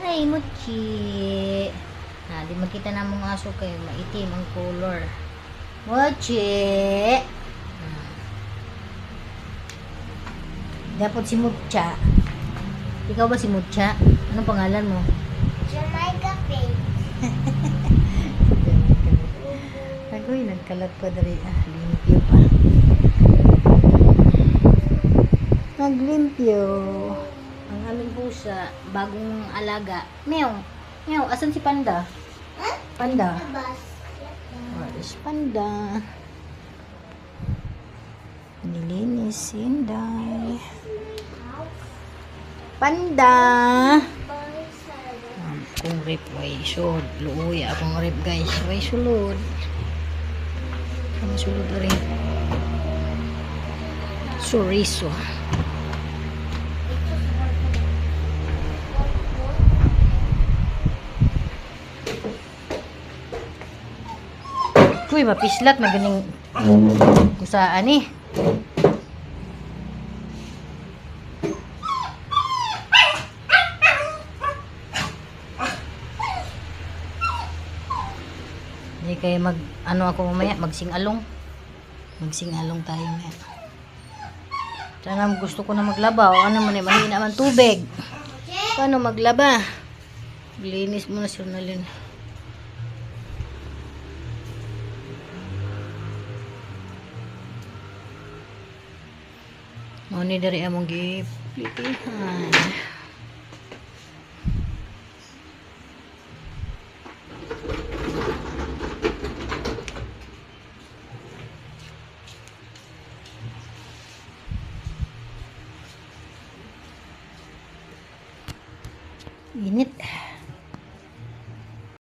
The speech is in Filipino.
Ay, Mochi. Na, di makita na mong aso kay maitim ang color. Mochi. Ah. Dapat si Mucha. Ikaw ba si Mucha? Anong pangalan mo? Jamaica Pink. Agoy, nagkalat pa dali. Ah, limpyo pa. Naglimpyo. Ang aming pusa, bagong alaga. Meow. Meow, asan si Panda? Panda. Where is Panda? Nilinis si Inday. Panda! Um, kung rip, way sud. Luoy akong rip guys. Way sulod. Ano sulod na rin? Chorizo. Uy, mapislat. Magaling kusaan eh. Hindi kayo mag, ano ako mamaya, magsing-along. Magsing-along tayo mamaya. Sana gusto ko na maglaba. O ano man eh, mahina man tubig. Paano maglaba? Linis mo na siya mau ni dari among pilihan ini Init.